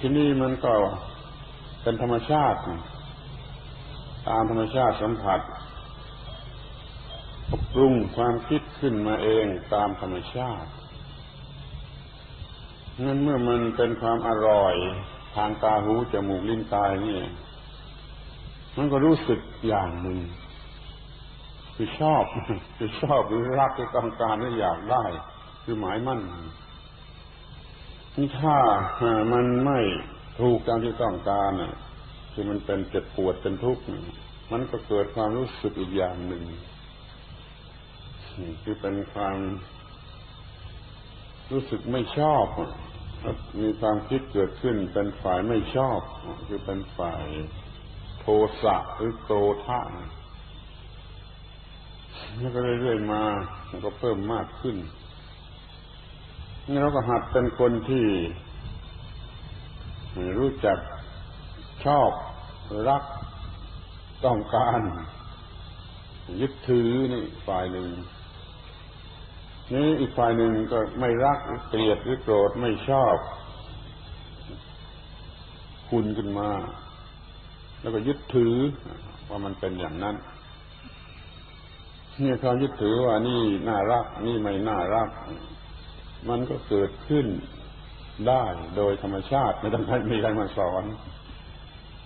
ที่นี่มันก็เป็นธรรมชาติ ตามธรรมชาติสัมผัสปรุงความคิดขึ้นมาเองตามธรรมชาติงั้นเมื่อมันเป็นความอร่อย ทางตาหูจมูกลิ้นกายนี่ มันก็รู้สึกอย่างหนึ่งคือชอบคือชอบหรือรักหรือต้องการหรืออยากได้ คือหมายมั่น ถ้ามันไม่ถูกตามที่ต้องการน่ะคือมันเป็นเจ็บปวดเป็นทุกข์มันก็เกิดความรู้สึกอีกอย่างหนึ่งคือเป็นความรู้สึกไม่ชอบมีความคิดเกิดขึ้นเป็นฝ่ายไม่ชอบ คือเป็นฝ่ายโทสะหรือโกรธะแล้วก็เรื่อยๆมามันก็เพิ่มมากขึ้น นี่เราก็หัดเป็นคนที่รู้จักชอบรักต้องการ ยึดถือนี่ฝ่ายหนึ่ง นี่อีกฝ่ายหนึ่งก็ไม่รักเกลียดหรือโกรธไม่ชอบคุณขึ้นมา แล้วก็ยึดถือว่ามันเป็นอย่างนั้นเนี่ยควายึดถือว่านี่น่ารัก นี่ไม่น่ารัก มันก็เกิดขึ้นได้โดยธรรมชาติไม่ต้องให้มีใครมาสอน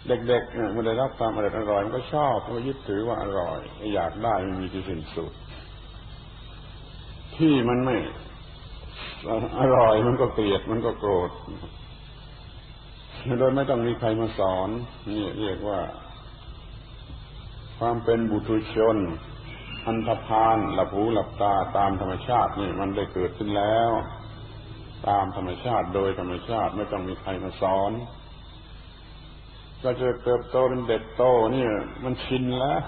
เด็กๆเนี่ยมื่อได้รับความอร่อยอร่อยมันก็ชอบมันก็ยึดถือว่าอร่อย อยากได้มันมีที่สิ้นสุด ที่มันไม่อร่อยมันก็เกลียดมันก็โกรธโดยไม่ต้องมีใครมาสอน นี่เรียกว่า ความเป็นบุตุชน อันธพาลหลับหูหลับตาตามธรรมชาตินี่มันได้เกิดขึ้นแล้ว ตามธรรมชาติโดยธรรมชาติไม่ต้องมีใครมาสอน ก็จะเติบโตเป็นเด็กโตนี่มันชินแล้ว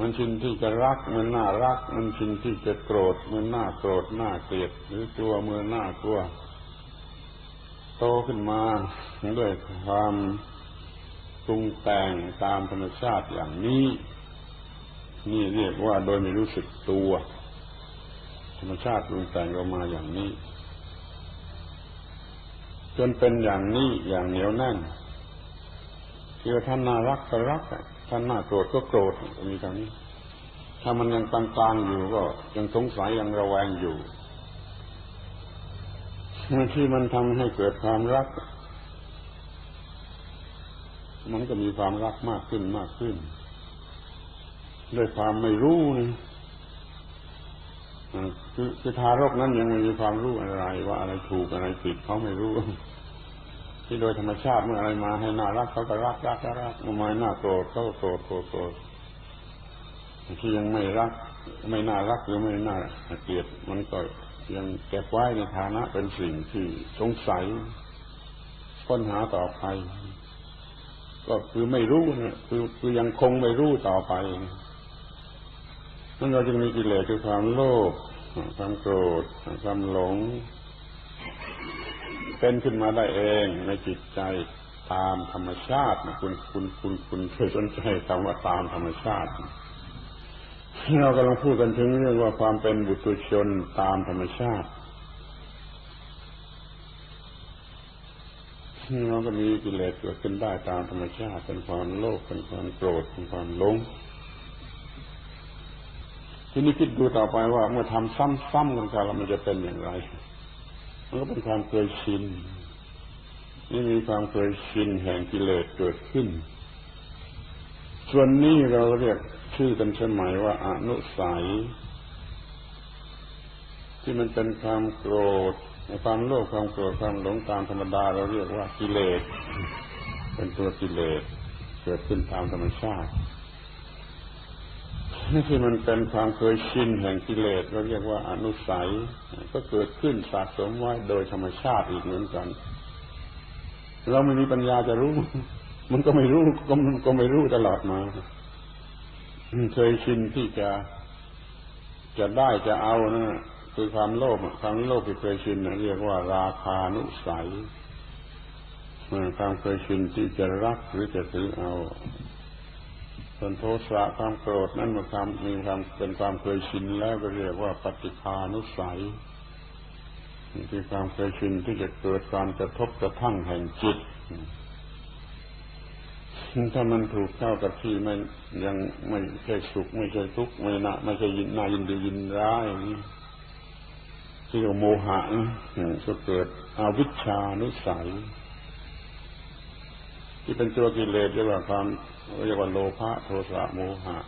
มันชินที่จะรักมันน่ารัก มันชินที่จะโกรธมันน่าโกรธน่าเกลียดหรือกลัวเมื่อน่ากลัว โตขึ้นมาด้วยความปรุงแต่งตามธรรมชาติอย่างนี้ นี่เรียกว่าโดยไม่รู้สึกตัว ธรรมชาติปรุงแต่งเรามาอย่างนี้ จนเป็นอย่างนี้อย่างเหนียวแน่นคือท่านน่ารักก็รักท่านน่าโกรธก็โกรธมีทางนี้ ถ้ามันยังกลางๆอยู่ก็ยังสงสัยยังระแวงอยู่เมื่อที่มันทำให้เกิดความรัก มันก็มีความรักมากขึ้นมากขึ้น ด้วยความไม่รู้นะคือคือทารกนั้นยังไม่มีความรู้อะไร ว่าอะไรถูกอะไรผิดเขาไม่รู้ ที่โดยธรรมชาติเมื่ออะไรมาให้น่ารักเขาก็รักรักรักรักเมื่อมาน่าโกรธเขาก็โกรธโกรธโกรธที่ยังไม่รัก ไม่น่ารักหรือไม่น่าเกลียดมันก็ยังเก็บไว้ในฐานะเป็นสิ่งที่สงสัยค้นหาต่อไป ก็คือไม่รู้นะคือคือยังคงไม่รู้ต่อไป นั่นเราจึงมีกิเลสคือความโลภความโกรธความหลง เป็นขึ้นมาได้เองในจิตใจตามธรรมชาตินะคุณคุณคุณคุณเคยสนใจคำว่าตามธรรมชาติเรากำลังพูดกันถึงเรื่องว่าความเป็นบุตรชนตามธรรมชาติเราก็มีกิเลสเกิดขึ้นได้ตามธรรมชาติเป็นความโลภเป็นความโกรธเป็นความหลง ทีนี้คิดดูต่อไปว่าเมื่อทำซ้ำๆกันแล้วมันจะเป็นอย่างไร มันก็เป็นความเคยชินนี่มีความเคยชินแห่งกิเลสเกิดขึ้น ส่วนนี้เราเรียกชื่อกันสมัยว่าอนุสัย ที่มันเป็นความโกรธในความโลภความโกรธความหลงตามธรรมดา เราเรียกว่ากิเลสเป็นตัวกิเลสเกิดขึ้นตามธรรมชาติ นี่ที่มันเป็นความเคยชินแห่งกิเลสเราเรียกว่าอนุสัย ก็เกิดขึ้นสะสมไว้โดยธรรมชาติอีกเหมือนกัน เราไม่มีปัญญาจะรู้ มันก็ไม่รู้ก็มันก็ไม่รู้ตลอดมาเคยชินที่จะจะได้จะเอานะคือความโลภความโลภที่เคยชินเรียกว่า ราคานุสัยความเคยชินที่จะรักหรือจะถือเอา ส่วนโทสะความโกรธนั้นมันความมีความเป็นความเคยชินแล้วก็เรียกว่าปฏิภานุสัยคือความเคยชินที่จะเกิดการกระทบกระทั่งแห่งจิต ถ้ามันถูกเข้ากับที่ไม่ยังไม่ใช่สุขไม่ใช่ทุกข์ไม่น่าไม่ใช่ยินน่ายินดียินร้ายอย่างนี้ที่เรียกว่าโมหะก็เกิดอวิชชานุสัย ที่เป็นตัวกิเลสเรียกว่าความเรียกว่าโลภะโทสะโมหะ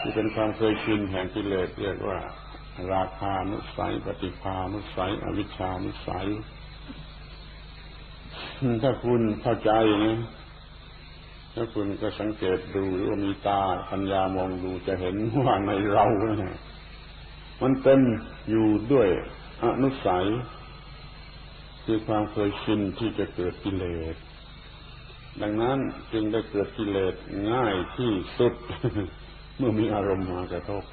ที่เป็นความเคยชินแห่งกิเลสเรียกว่า ราคานุสัย ปฏิภานุสัย อวิชชานุสัยถ้าคุณเข้าใจนะถ้าคุณก็สังเกตดูหรือว่ามีตาปัญญามองดูจะเห็นว่าในเราเนี่ยมันเต็มอยู่ด้วยอนุสัย คือความเคยชินที่จะเกิดกิเลส ดังนั้นจึงได้เกิดกิเลสง่ายที่สุด เมื่อมีอารมณ์มากระทบ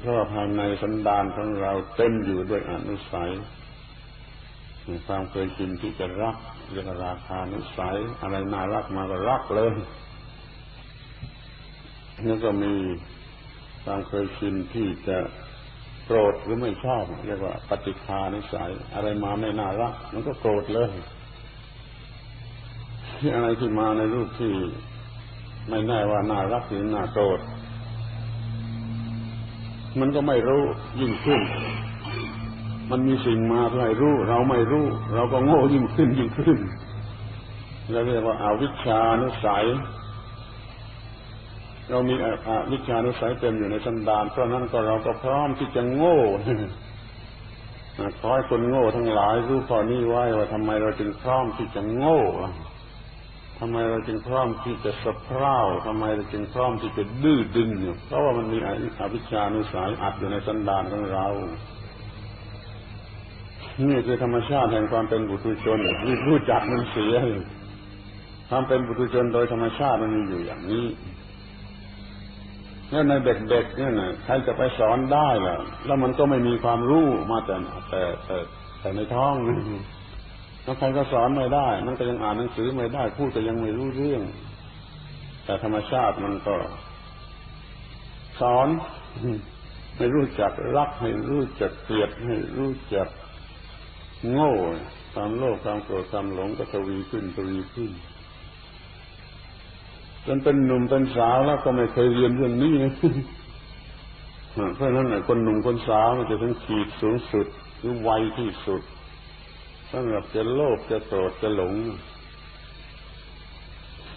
เพราะภายในสันดานของเราเต็มอยู่ด้วยอนุสัยความเคยชินที่จะรักเรียกราคานุสัย อะไรน่ารักมาก็รักเลยแล้วก็มีความเคยชินที่จะโกรธหรือไม่ชอบ เรียกว่าปฏิคานิสัย อะไรมาไม่น่ารัก มันก็โกรธเลย อะไรที่มาในรูปที่ไม่แน่ว่าน่ารักหรือน่าโกรธมันก็ไม่รู้ยิ่งขึ้น มันมีสิ่งมาเพื่อให้รู้ เราไม่รู้ เราก็โง่ยิ่งขึ้นยิ่งขึ้นเราเรียกว่าอาวิชชานุสัย เรามีอวิชานุสัยเต็มอยู่ในสันดานเพราะนั้นก็เราก็พร้อมที่จะโง่ขอให้คนโง่ทั้งหลายรู้ข้อนี้ไว้ว่าทำไมเราจึงพร้อมที่จะโง่ ทำไมเราจึงพร้อมที่จะสะเพร่าทำไมเราจึงพร้อมที่จะดื้อดึงเพราะว่ามันมีอวิชานุสัยอัดอยู่ในสันดานของเรานี่คือธรรมชาติแห่งความเป็นบุตุชนที่รู้จักมันเสียความเป็นบุตุชนโดยธรรมชาติมันมีอยู่อย่างนี้แล้วในเด็กๆเนี่ยนะใครจะไปสอนได้ล่ะ แล้วมันก็ไม่มีความรู้มาแต่แต่แต่แต่ในท้อง แล้วใครก็สอนไม่ได้ มันก็ยังอ่านหนังสือไม่ได้ พูดก็ยังไม่รู้เรื่อง แต่ธรรมชาติมันก็ สอนให้รู้จักรักให้รู้จักเกลียดให้รู้จักโง่ความโลภความโกรธความหลงก็ทวีขึ้นทวีขึ้นจนเป็นหนุ่มเป็นสาวแล้วก็ไม่เคยเรียนเรื่องนี้นะเพราะฉะนั้นคนหนุ่มคนสาวมันจะต้องขีดสูงสุดหรือไวที่สุด สำหรับจะโลภจะโกรธจะหลง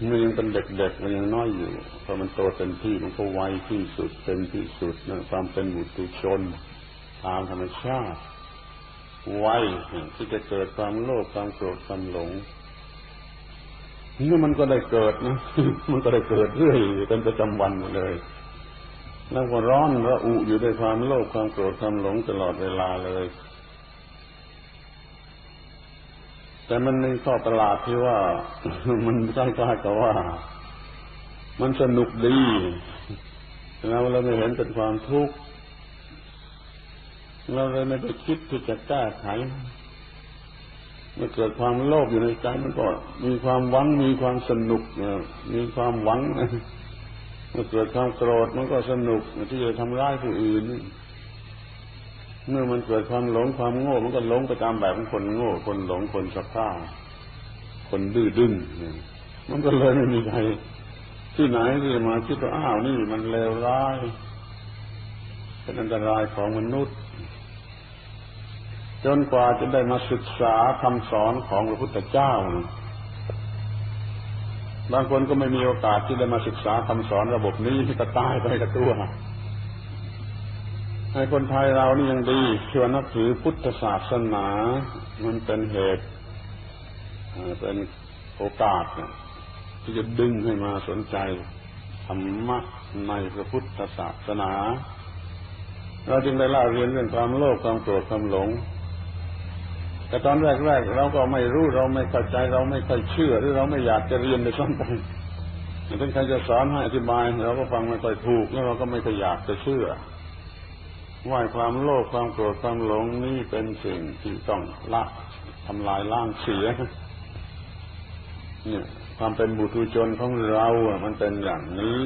มันยังเป็นเด็กๆมันยังน้อยอยู่พอมันโตเต็มที่มันก็ไวที่สุดเต็มที่สุดนะความเป็นบุตรชน ตามธรรมชาติไวที่จะเกิดความโลภความโกรธความหลงนี่มันก็ได้เกิดนะมันก็ได้เกิดเรื่อยเป็นประจำวันเลยแล้วก็ร้อนระอุอยู่ด้วยความโลภความโกรธความหลงตลอดเวลาเลย แต่มันในข้อตลาดที่ว่า มันใกล้ๆกับว่า มันสนุกดีแล้วเราไม่เห็นเป็นความทุกข์เราเลยไม่ได้คิดที่จะแก้ไขมื่อเกิดความโลภอยู่ในใจมันก็มีความหวังมีความสนุกมีความหวังมื่อเกิดความโกรธมันก็สนุกที่จะทำร้ายผู้อื่น เมื่อมันเกิดความหลงความโง่ มันก็หลงไปตามแบบของคนโง่ คนหลงคนสะพ้าคนดื้อดึงมันก็เลยไม่มีใครที่ไหนที่มาคิดว่าอ้าวนี่มันเลวร้ายเป็นอันตรายของมนุษย์ จนกว่าจะได้มาศึกษาคำสอนของพระพุทธเจ้า บางคนก็ไม่มีโอกาสที่ได้มาศึกษาคำสอนระบบนี้ก็ตายไปกับตัว ให้คนไทยเรานี่ยังดีชวนนับถือพุทธศาสนา มันเป็นเหตุเป็นโอกาสที่จะดึงให้มาสนใจธรรมะในพระพุทธศาสนา เราจึงได้เล่าเรียนเรื่องความโลภความโกรธความหลง แต่ตอนแรกๆเราก็ไม่รู้เราไม่เข้าใจเราไม่ค่อยเชื่อหรือเราไม่อยากจะเรียนในซ้ำไปถ้าใครจะสอนให้อธิบายเราก็ฟังไม่ค่อยถูกแล้วเราก็ไม่ค่อยอยากจะเชื่อ ว่าความโลภความโกรธความหลงนี่เป็นสิ่งที่ต้องละทำลายล้างเสีย เนี่ย ความเป็นบุตุชนของเราอะมันเป็นอย่างนี้